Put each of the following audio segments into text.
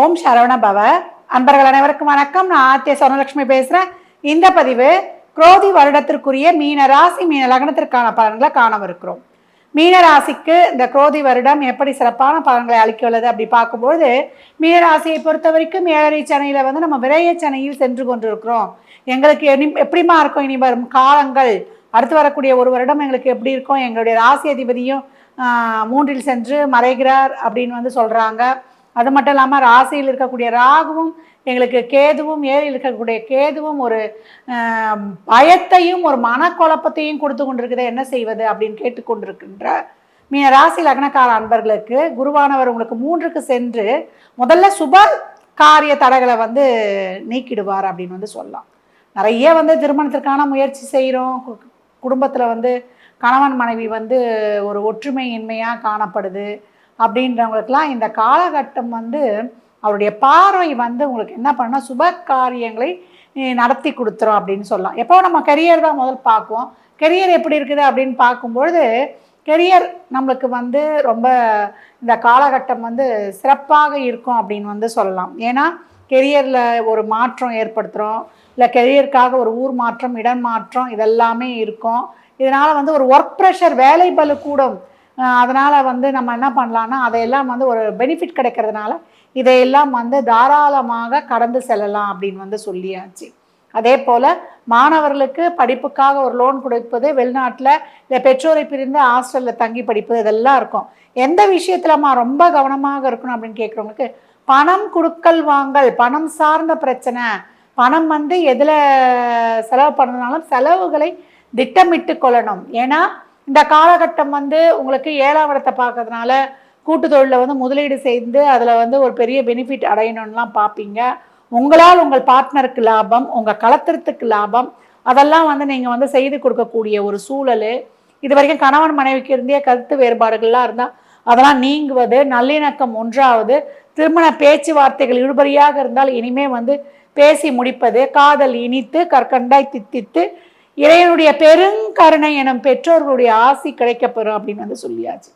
ஓம் சரவண பவ. அன்பர்கள் அனைவருக்கும் வணக்கம். நான் ஆத்திய சரணலட்சுமி பேசுகிறேன் இந்த பதிவு குரோதி வருடத்திற்குரிய மீன ராசி மீன லக்னத்திற்கான பலன்களை காணவிருக்கிறோம். மீன ராசிக்கு இந்த குரோதி வருடம் எப்படி சிறப்பான பலன்களை அளிக்கவுள்ளது அப்படி பார்க்கும்போது மீனராசியை பொறுத்த வரைக்கும் ஏழரை சென்னையில் வந்து நம்ம விரைய சனையில் சென்று கொண்டிருக்கிறோம். எங்களுக்கு இனி- எப்படிமா இருக்கும்? இனி வரும் காலங்கள். அடுத்து வரக்கூடிய ஒரு வருடம் எங்களுக்கு எப்படி இருக்கும்? எங்களுடைய ராசி அதிபதியும் மூன்றில் சென்று மறைகிறார் அப்படின்னு வந்து சொல்கிறாங்க அது மட்டும் இல்லாமல் ராசியில் இருக்கக்கூடிய ராகுவும் எங்களுக்கு கேதுவும் ஏரியில் இருக்கக்கூடிய கேதுவும் ஒரு பயத்தையும் ஒரு மனக்குழப்பத்தையும் கொடுத்து கொண்டிருக்குது. என்ன செய்வது அப்படின்னு கேட்டுக்கொண்டிருக்கின்ற மீன ராசி லக்னக்கார அன்பர்களுக்கு குருவானவர் உங்களுக்கு மூன்றுக்கு சென்று முதல்ல சுப காரிய தடைகளை வந்து நீக்கிடுவார் அப்படின்னு வந்து சொல்லலாம். நிறைய வந்து திருமணத்திற்கான முயற்சி செய்கிறோம் குடும்பத்தில் வந்து கணவன் மனைவி வந்து ஒரு ஒற்றுமையின்மையாக காணப்படுது. அப்படின்றவங்களுக்கெல்லாம் இந்த காலகட்டம் வந்து அவருடைய பார்வை வந்து உங்களுக்கு என்ன பண்ணால் சுப காரியங்களை நடத்தி கொடுத்துரும் அப்படின்னு சொல்லலாம். எப்போ நம்ம கெரியர் தான் முதல் பார்க்குவோம். கெரியர் எப்படி இருக்குது அப்படின்னு பார்க்கும்பொழுது கெரியர் நம்மளுக்கு வந்து ரொம்ப இந்த காலகட்டம் வந்து சிறப்பாக இருக்கும் அப்படின்னு வந்து சொல்லலாம். ஏன்னா கெரியரில் ஒரு மாற்றம் ஏற்படுத்துகிறோம் இல்லை கெரியருக்காக ஒரு ஊர் மாற்றம் இடம் மாற்றம் இதெல்லாமே இருக்கும். இதனால் வந்து ஒரு ஒர்க் ப்ரெஷர் வேலை பலு கூடும். அதனால் வந்து நம்ம என்ன பண்ணலாம்னா அதையெல்லாம் வந்து ஒரு பெனிஃபிட் கிடைக்கிறதுனால இதையெல்லாம் வந்து தாராளமாக கடந்து செல்லலாம் அப்படின்னு வந்து சொல்லியாச்சு. அதே போல் மாணவர்களுக்கு படிப்புக்காக ஒரு லோன் கொடுப்பது வெளிநாட்டில் இல்லை பெற்றோரை பிரிந்து ஹாஸ்டலில் தங்கி படிப்பது இதெல்லாம் இருக்கும். எந்த விஷயத்துலமா ரொம்ப கவனமாக இருக்கணும் அப்படின்னு கேட்குறவங்களுக்கு பணம் கொடுக்கல் வாங்கல் பணம் சார்ந்த பிரச்சனை பணம் வந்து எதில் செலவு பண்ணதுனாலும் செலவுகளை திட்டமிட்டு கொள்ளணும். ஏன்னா இந்த காலகட்டம் வந்து உங்களுக்கு ஏழாம் இடத்தை பார்க்கறதுனால கூட்டு தொழிலில் வந்து முதலீடு செய்து அதில் வந்து ஒரு பெரிய பெனிஃபிட் அடையணும்லாம் பார்ப்பீங்க. உங்களால் உங்கள் பார்ட்னருக்கு லாபம் உங்கள் கலத்திரத்துக்கு லாபம் அதெல்லாம் வந்து நீங்கள் வந்து செய்து கொடுக்கக்கூடிய ஒரு சூழல். இது வரைக்கும் கணவன் மனைவிக்கு இருந்தே கருத்து வேறுபாடுகள்லாம் இருந்தால் அதெல்லாம் நீங்குவது நல்லிணக்கம் ஒன்றாவது திருமண பேச்சுவார்த்தைகள் இழுபறியாக இருந்தால் இனிமே வந்து பேசி முடிப்பது காதல் இனித்து கற்கண்டாய் தித்தித்து இறைவனுடைய பெருங்கருணை எனும் பெற்றோர்களுடைய ஆசி கிடைக்கப்பெறும் அப்படின்னு வந்து சொல்லியாச்சு.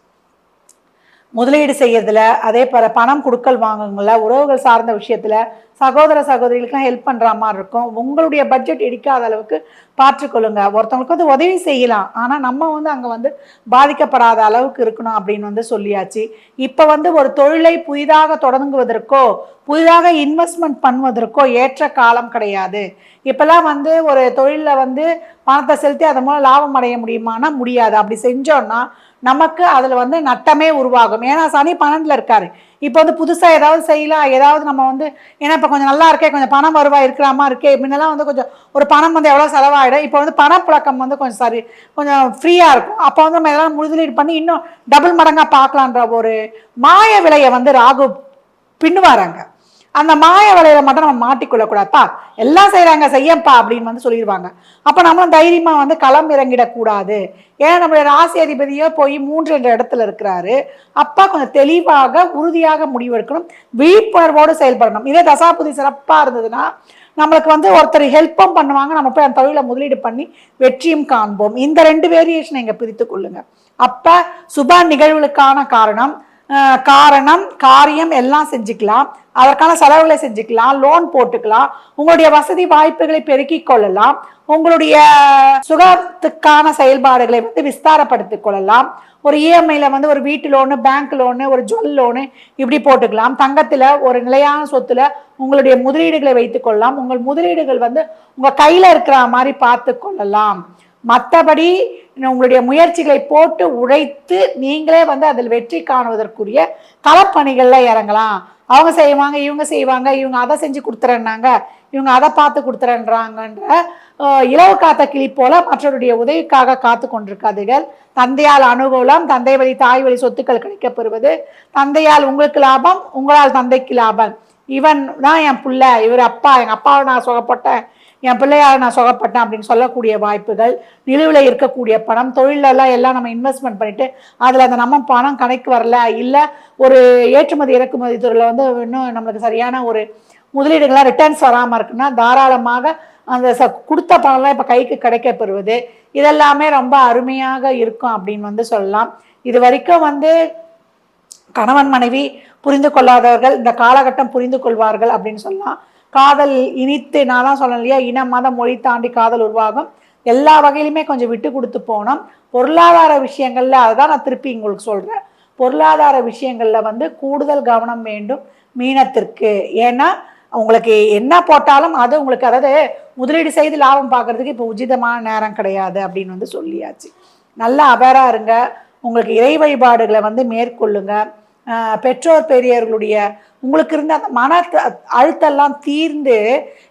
முதலீடு செய்யறதுல அதே போல பணம் கொடுக்கல் வாங்குங்கள உறவுகள் சார்ந்த விஷயத்துல சகோதர சகோதரிகளுக்கும் ஹெல்ப் பண்ணுற மாதிரி இருக்கும். உங்களுடைய பட்ஜெட் இடிக்காத அளவுக்கு பார்த்துக்கொள்ளுங்க. ஒருத்தவங்களுக்கு வந்து உதவி செய்யலாம். ஆனால் நம்ம வந்து அங்கே வந்து பாதிக்கப்படாத அளவுக்கு இருக்கணும் அப்படின்னு வந்து சொல்லியாச்சு. இப்போ வந்து ஒரு தொழிலை புதிதாக தொடங்குவதற்கோ புதிதாக இன்வெஸ்ட்மெண்ட் பண்ணுவதற்கோ ஏற்ற காலம் கிடையாது. இப்போல்லாம் வந்து ஒரு தொழிலில் வந்து பணத்தை செலுத்தி அதன் மூலம் லாபம் அடைய முடியுமானா முடியாது. அப்படி செஞ்சோன்னா நமக்கு அதில் வந்து நட்டமே உருவாகும். ஏன்னா சனி பன்னெண்டில் இருக்காரு. இப்போ வந்து புதுசாக ஏதாவது செய்யலாம். ஏதாவது நம்ம வந்து ஏன்னா இப்போ கொஞ்சம் நல்லா இருக்கே கொஞ்சம் பணம் வருவாய் இருக்கிறாமா இருக்கே முன்னெல்லாம் வந்து கொஞ்சம் ஒரு பணம் வந்து எவ்வளோ செலவாயிடும். இப்போ வந்து பணப்புழக்கம் வந்து கொஞ்சம் சரி கொஞ்சம் ஃப்ரீயாக இருக்கும். அப்போ வந்து நம்ம எல்லாம் முதலீடு பண்ணி இன்னும் டபுள் மடங்காக பார்க்கலான்ற ஒரு மாய விலையை வந்து ராகு பின்னுவாராங்க அந்த மாய வலையில மட்டும் நம்ம மாட்டிக்கொள்ளக்கூடாதுப்பா. எல்லாம் செய்கிறாங்க செய்யப்பா அப்படின்னு வந்து சொல்லிடுவாங்க. அப்போ நம்மளும் தைரியமாக வந்து களம் இறங்கிடக்கூடாது. ஏன்னா நம்மளுடைய ராசி அதிபதியோ போய் மூன்று என்ற இடத்துல இருக்கிறாரு. அப்பா கொஞ்சம் தெளிவாக உறுதியாக முடிவெடுக்கணும். விழிப்புணர்வோடு செயல்படணும். இதே தசாபுதி சிறப்பாக இருந்ததுன்னா நம்மளுக்கு வந்து ஒருத்தர் ஹெல்ப்பும் பண்ணுவாங்க. நம்ம போய் அந்த தொழிலை முதலீடு பண்ணி வெற்றியும் காண்போம். இந்த ரெண்டு வேரியேஷனை இங்கே பிரித்து கொள்ளுங்க. அப்போ சுப நிகழ்வுகளுக்கான காரணம் காரணம் காரியம் எல்லாம் செஞ்சுக்கலாம். அதற்கான செலவுகளை செஞ்சுக்கலாம் லோன் போட்டுக்கலாம். உங்களுடைய வசதி வாய்ப்புகளை பெருக்கிக் கொள்ளலாம். உங்களுடைய சுகத்துக்கான செயல்பாடுகளை வந்து விஸ்தாரப்படுத்திக் கொள்ளலாம். ஒரு இஎம்ஐயில் வந்து ஒரு வீட்டு லோனு பேங்க் லோனு ஒரு ஜுவல் லோனு இப்படி போட்டுக்கலாம். தங்கத்தில் ஒரு நிலையான சொத்தில் உங்களுடைய முதலீடுகளை வைத்துக்கொள்ளலாம் உங்கள் முதலீடுகள் வந்து உங்கள் கையில் இருக்கிற மாதிரி பார்த்து கொள்ளலாம். மற்றபடி உங்களுடைய முயற்சிகளை போட்டு உழைத்து நீங்களே வந்து அதில் வெற்றி காணுவதற்குரிய களப்பணிகளில் இறங்கலாம். அவங்க செய்வாங்க இவங்க செய்வாங்க இவங்க அதை செஞ்சு கொடுத்துறேன்னாங்க இவங்க அதை பார்த்து கொடுத்துறேன்றாங்கன்ற இளவு இலவு காத்த கிளி போல மற்றவருடைய உதவிக்காக காத்து கொண்டிருக்காதீர்கள். தந்தையால் அனுகூலம் தந்தை வழி தாய் வழி சொத்துக்கள் கிடைக்கப்பெறுவது. தந்தையால் உங்களுக்கு லாபம் உங்களால் தந்தைக்கு லாபம். இவன் தான் என் பிள்ளை இவர் அப்பா எங்கள் அப்பாவை நான் சுகப்பட்டேன். என் பிள்ளையால் நான் சுகப்பட்டேன் அப்படின்னு சொல்லக்கூடிய வாய்ப்புகள் நிலுவில் இருக்கக்கூடிய பணம் தொழிலெல்லாம் எல்லாம் நம்ம இன்வெஸ்ட்மெண்ட் பண்ணிட்டு அதில் அந்த நம்ம பணம் கணக்கு வரல இல்லை ஒரு ஏற்றுமதி இறக்குமதி துறையில் வந்து இன்னும் நம்மளுக்கு சரியான ஒரு முதலீடுகள்லாம் ரிட்டர்ன்ஸ் வராமல் இருக்குன்னா தாராளமாக அந்த ச கொடுத்த பணம்லாம் இப்போ கைக்கு கிடைக்க பெறுவது இதெல்லாமே ரொம்ப அருமையாக இருக்கும் அப்படின்னு வந்து சொல்லலாம். இது வரைக்கும் வந்து கணவன் மனைவி புரிந்து கொள்ளாதவர்கள் இந்த காலகட்டம் புரிந்து கொள்வார்கள் அப்படின்னு சொல்லலாம். காதல் இனித்து நான் தான் சொன்னேன் இல்லையா? இனம் மதம் மொழி தாண்டி காதல் உருவாகும். எல்லா வகையிலுமே கொஞ்சம் விட்டு கொடுத்து போனோம் பொருளாதார விஷயங்களில் அதுதான் நான் திருப்பி உங்களுக்கு சொல்கிறேன் பொருளாதார விஷயங்களில் வந்து கூடுதல் கவனம் வேண்டும் மீனத்திற்கு. ஏன்னா உங்களுக்கு என்ன போட்டாலும் அது உங்களுக்கு அதாவது முதலீடு செய்து லாபம் பார்க்கறதுக்கு இப்போ உச்சிதமான நேரம் கிடையாது அப்படின்னு வந்து சொல்லியாச்சு. நல்லா அவேரா இருங்க. உங்களுக்கு இறை வழிபாடுகளை வந்து மேற்கொள்ளுங்கள் பெற்றோர் பெரியவர்களுடைய உங்களுக்கு இருந்த அந்த மன அழுத்தெல்லாம் தீர்ந்து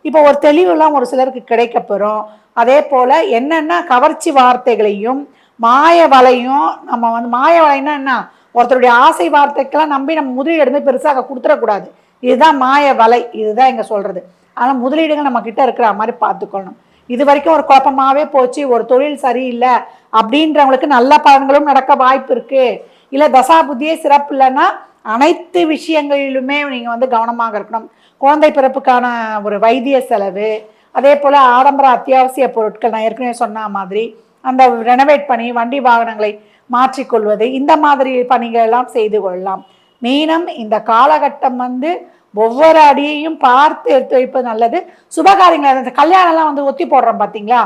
இப்போ ஒரு தெளிவெல்லாம் ஒரு சிலருக்கு கிடைக்கப்பெறும். அதே போல் என்னென்ன கவர்ச்சி வார்த்தைகளையும் மாய வலையும் நம்ம வந்து மாய வலைன்னா என்ன ஒருத்தருடைய ஆசை வார்த்தைக்கெல்லாம் நம்பி நம்ம முதலீடு பெருசாக கொடுத்துடக்கூடாது. இதுதான் மாய வலை இதுதான் இங்கே சொல்கிறது ஆனால் முதலீடுகள் நம்ம கிட்ட இருக்கிற மாதிரி பார்த்துக்கொள்ளணும். இது வரைக்கும் ஒரு குழப்பமாகவே போச்சு ஒரு தொழில் சரியில்லை அப்படின்றவங்களுக்கு நல்ல பலன்களும் நடக்க வாய்ப்பு இருக்குது இல்லை தசா புத்தியே சிறப்பு இல்லைன்னா அனைத்து விஷயங்களிலுமே நீங்கள் வந்து கவனமாக இருக்கணும். குழந்தை பிறப்புக்கான ஒரு வைத்திய செலவு அதே போல் ஆடம்பர அத்தியாவசிய பொருட்கள் நான் ஏற்கனவே சொன்ன மாதிரி அந்த ரெனோவேட் பண்ணி வண்டி வாகனங்களை மாற்றிக்கொள்வது இந்த மாதிரி பணிகள் எல்லாம் செய்து கொள்ளலாம். மீனம் இந்த காலகட்டம் வந்து ஒவ்வொரு அடியையும் பார்த்து எடுத்து வைப்பது நல்லது. சுபகாரியங்கள் அந்த கல்யாணம்லாம் வந்து ஒத்தி போடுறோம் பார்த்தீங்களா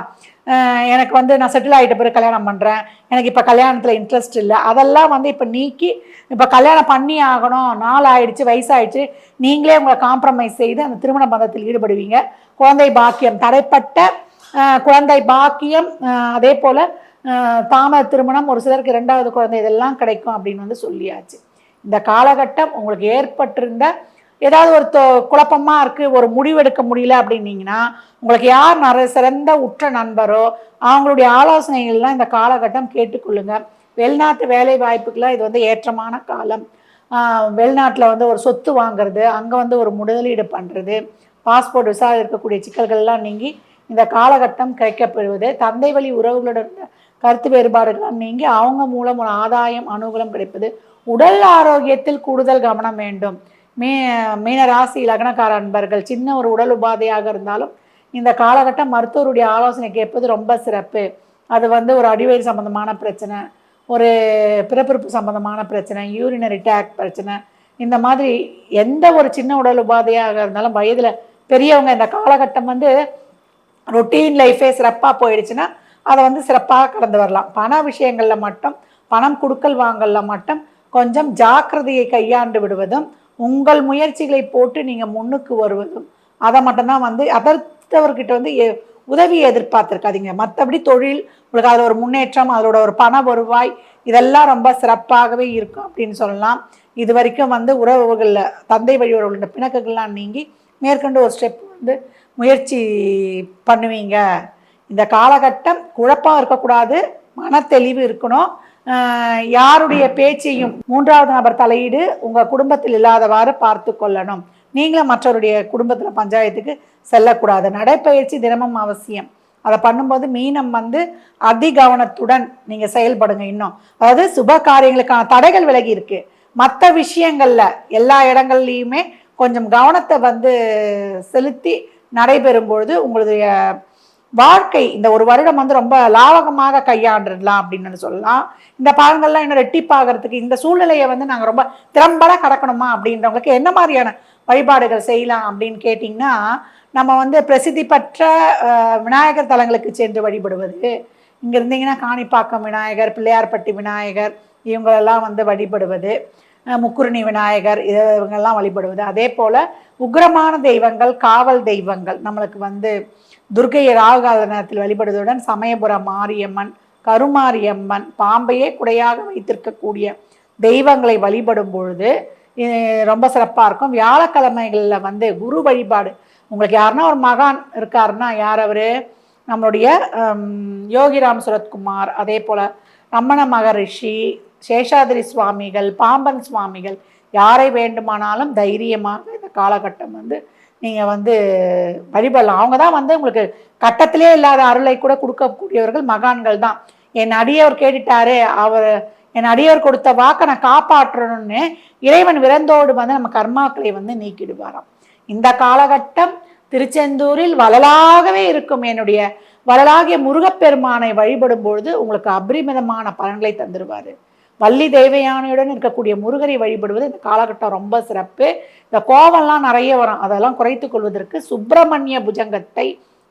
எனக்கு வந்து நான் செட்டில் ஆகிட்ட பிறகு கல்யாணம் பண்ணுறேன் எனக்கு இப்போ கல்யாணத்தில் இன்ட்ரெஸ்ட் இல்லை. அதெல்லாம் வந்து இப்போ நீக்கி இப்போ கல்யாணம் பண்ணி ஆகணும். நாள் ஆயிடுச்சு வயசாயிடுச்சு. நீங்களே உங்களை காம்ப்ரமைஸ் செய்து அந்த திருமண பந்தத்தில் ஈடுபடுவீங்க. குழந்தை பாக்கியம் தடைப்பட்ட குழந்தை பாக்கியம் அதே போல் தாமத திருமணம் ஒரு சிலருக்கு இரண்டாவது குழந்தை இதெல்லாம் கிடைக்கும் அப்படின்னு வந்து சொல்லியாச்சு. இந்த காலகட்டம் உங்களுக்கு ஏற்பட்டிருந்த ஏதாவது ஒரு குழப்பமாக இருக்குது ஒரு முடிவெடுக்க முடியல அப்படின்னீங்கன்னா உங்களுக்கு யார் நிறைய சிறந்த உற்ற நண்பரோ அவங்களுடைய ஆலோசனைகள்லாம் இந்த காலகட்டம் கேட்டுக்கொள்ளுங்க. வெளிநாட்டு வேலை வாய்ப்புக்கெல்லாம் இது வந்து ஏற்றமான காலம். வெளிநாட்டில் வந்து ஒரு சொத்து வாங்குறது அங்கே வந்து ஒரு முதலீடு பண்ணுறது பாஸ்போர்ட் விசா இருக்கக்கூடிய சிக்கல்கள்லாம் நீங்கி இந்த காலகட்டம் கிடைக்கப்பெறுவது தந்தை வழி உறவுகளுடன் கருத்து வேறுபாடுகள்லாம் நீங்கி அவங்க மூலம் ஒரு ஆதாயம் அனுகூலம் கிடைப்பது உடல் ஆரோக்கியத்தில் கூடுதல் கவனம் வேண்டும். மீ மீன ராசி லக்னக்கார அன்பர்கள் சின்ன ஒரு உடல் உபாதையாக இருந்தாலும் இந்த காலகட்டம் மருத்துவருடைய ஆலோசனை கேட்பது ரொம்ப சிறப்பு. அது வந்து ஒரு அடிவயிறு சம்மந்தமான பிரச்சனை ஒரு பிறப்பிறப்பு சம்மந்தமான பிரச்சனை யூரினரி டேக் பிரச்சனை இந்த மாதிரி எந்த ஒரு சின்ன உடல் உபாதையாக இருந்தாலும் வயதில் பெரியவங்க இந்த காலகட்டம் வந்து ரொட்டீன் லைஃபே சிறப்பாக போயிடுச்சுன்னா அதை வந்து சிறப்பாக கடந்து வரலாம். பண விஷயங்களில் மட்டும் பணம் கொடுக்கல் வாங்கலில் மட்டும் கொஞ்சம் ஜாக்கிரதையை கையாண்டு விடுவதும் உங்கள் முயற்சிகளை போட்டு நீங்கள் முன்னுக்கு வருவதும் அதை மட்டும்தான் வந்து அதர்த்தவர்கிட்ட வந்து எ- உதவியை எதிர்பார்த்துருக்காதீங்க. மற்றபடி தொழில் உங்களுக்கு அதில் ஒரு முன்னேற்றம் அதோட ஒரு பண வருவாய் இதெல்லாம் ரொம்ப சிறப்பாகவே இருக்கும் அப்படின்னு சொல்லலாம். இது வரைக்கும் வந்து உறவுகளில் தந்தை வழி உறவுகளோட பிணக்குகள்லாம் நீங்கி மேற்கொண்டு ஒரு ஸ்டெப் வந்து முயற்சி பண்ணுவீங்க. இந்த காலகட்டம் குழப்பம் இருக்கக்கூடாது மன தெளிவு இருக்கணும். யாருடைய பேச்சையும் மூன்றாவது நபர் தலையீடு உங்கள் குடும்பத்தில் இல்லாதவாறு பார்த்து கொள்ளணும். நீங்களும் மற்றவருடைய குடும்பத்தில் பஞ்சாயத்துக்கு செல்லக்கூடாது. நடைப்பயிற்சி தினமும் அவசியம். அதை பண்ணும்போது மீனம் வந்து அதி கவனத்துடன் நீங்கள் செயல்படுங்க இன்னும். அதாவது சுப காரியங்களுக்கான தடைகள் விலகி இருக்கு. மற்ற விஷயங்களில் எல்லா இடங்கள்லையுமே கொஞ்சம் கவனத்தை வந்து செலுத்தி நடைபெறும் பொழுது உங்களுடைய வாழ்க்கை இந்த ஒரு வருடம் வந்து ரொம்ப லாவகமாக கையாண்டுடலாம் அப்படின்னு சொல்லலாம். இந்த பாகங்கள்லாம் இன்னும் ரெட்டிப்பாகிறதுக்கு இந்த சூழ்நிலையை வந்து நாங்கள் ரொம்ப திறம்பட கடக்கணுமா அப்படின்றவங்களுக்கு என்ன மாதிரியான வழிபாடுகள் செய்யலாம் அப்படின்னு கேட்டிங்கன்னா நம்ம வந்து பிரசித்தி பெற்ற விநாயகர் தலங்களுக்கு சென்று வழிபடுவது. இங்கே இருந்தீங்கன்னா காணிப்பாக்கம் விநாயகர் பிள்ளையார்பட்டி விநாயகர் இவங்களெல்லாம் வந்து வழிபடுவது. முக்குருணி விநாயகர் இது இவங்கெல்லாம் வழிபடுவது. அதே போல் உக்ரமான தெய்வங்கள் காவல் தெய்வங்கள் நம்மளுக்கு வந்து துர்க்கையை ராகுகால நேரத்தில் வழிபடுவதுடன் சமயபுர மாரியம்மன் கருமாரியம்மன் பாம்பையே குடையாக வைத்திருக்கக்கூடிய தெய்வங்களை வழிபடும் பொழுது ரொம்ப சிறப்பாக இருக்கும். வியாழக்கிழமைகளில் வந்து குரு வழிபாடு. உங்களுக்கு யாருன்னா ஒரு மகான் இருக்காருன்னா யார் அவர்? நம்மளுடைய யோகிராம் சுரத்குமார் அதே போல் ரமண மகரிஷி சேஷாதிரி சுவாமிகள் பாம்பன் சுவாமிகள் யாரை வேண்டுமானாலும் தைரியமாக இந்த காலகட்டம் வந்து நீங்கள் வந்து வழிபடலாம். அவங்க தான் வந்து உங்களுக்கு கட்டத்திலே இல்லாத அருளை கூட கொடுக்கக்கூடியவர்கள் மகான்கள் தான். என் அடியவர் கேட்டுட்டாரு அவர் என் அடியவர் கொடுத்த வாக்கை நான் காப்பாற்றணும்னு இறைவன் விரந்தோடு வந்து நம்ம கர்மாக்களை வந்து நீக்கிடுவாராம். இந்த காலகட்டம் திருச்செந்தூரில் வளலாகவே இருக்கும். என்னுடைய வளலாகிய முருகப்பெருமானை வழிபடும் பொழுது உங்களுக்கு அபரிமிதமான பலன்களை தந்துடுவார். வள்ளி தேவையானையுடன் இருக்கக்கூடிய முருகரை வழிபடுவது இந்த காலகட்டம் ரொம்ப சிறப்பு. இந்த கோவம்லாம் நிறைய வரும். அதெல்லாம் குறைத்து கொள்வதற்கு சுப்பிரமணிய புஜங்கத்தை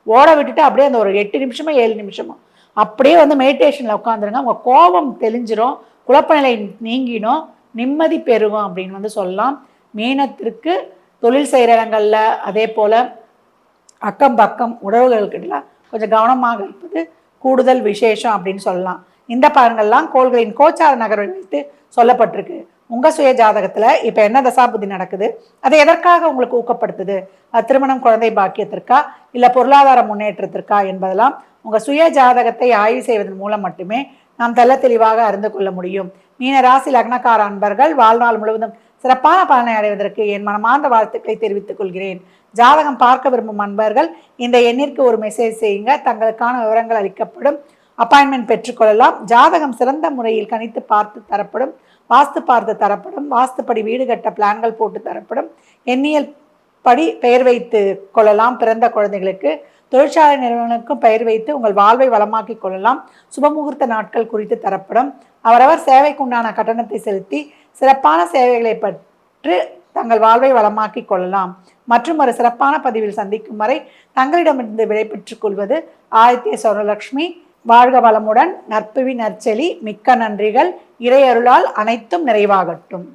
ஓட விட்டுட்டு அப்படியே அந்த ஒரு எட்டு நிமிஷமோ ஏழு நிமிஷமோ அப்படியே வந்து மெடிடேஷனில் உட்காந்துருங்க உங்கள் கோபம் தெளிஞ்சிரும். குழப்பநிலை நீங்கிடும். நிம்மதி பெறுவோம் அப்படின்னு வந்து சொல்லலாம். மீனத்திற்கு தொழில் செய்கிற இடங்களில் அதே போல் அக்கம் பக்கம் உறவுகள்கிட்டலாம் கொஞ்சம் கவனமாக இருப்பது கூடுதல் விசேஷம் அப்படின்னு சொல்லலாம். இந்த பலன்கள்லாம் கோள்களின் கோச்சார நகர்வை வைத்து சொல்லப்பட்டிருக்கு. உங்கள் சுய ஜாதகத்தில் இப்போ என்ன தசாபுத்தி நடக்குது? அது எதற்காக உங்களுக்கு ஊக்கப்படுத்துது? அது திருமணம் குழந்தை பாக்கியத்திற்கா? இல்லை பொருளாதார முன்னேற்றத்திற்கா என்பதெல்லாம் உங்கள் சுய ஜாதகத்தை ஆய்வு செய்வதன் மூலம் மட்டுமே நாம் தெல்ல தெளிவாக அறிந்து கொள்ள முடியும். மீன ராசி லக்னக்கார அன்பர்கள் வாழ்நாள் முழுவதும் சிறப்பான பலனை அடைவதற்கு என் மனமார்ந்த வாழ்த்துக்களை தெரிவித்துக் கொள்கிறேன். ஜாதகம் பார்க்க விரும்பும் அன்பர்கள் இந்த எண்ணிற்கு ஒரு மெசேஜ் செய்யுங்க. தங்களுக்கான விவரங்கள் அளிக்கப்படும். அப்பாயின்மெண்ட் பெற்றுக்கொள்ளலாம். ஜாதகம் சிறந்த முறையில் கணித்து பார்த்து தரப்படும். வாஸ்து பார்த்து தரப்படும். வாஸ்துப்படி வீடு கட்ட பிளான்கள் போட்டு தரப்படும். எண்ணியல் படி பெயர் வைத்து கொள்ளலாம். பிறந்த குழந்தைகளுக்கு தொழிற்சாலை நிறுவனங்களுக்கும் பெயர் வைத்து உங்கள் வாழ்வை வளமாக்கி கொள்ளலாம். சுபமுகூர்த்த நாட்கள் குறித்து தரப்படும். அவரவர் சேவைக்குண்டான கட்டணத்தை செலுத்தி சிறப்பான சேவைகளை பெற்று தங்கள் வாழ்வை வளமாக்கி கொள்ளலாம். மற்றும் ஒரு சிறப்பான பதிவில் சந்திக்கும் வரை தங்களிடமிருந்து விடைபெற்றுக் கொள்வது ஆதித்ய சௌரலக்ஷ்மி. வாழ்க வளமுடன் நற்புவி நற்செலி மிக்க நன்றிகள் இறையருளால் அனைத்தும் நிறைவாகட்டும்.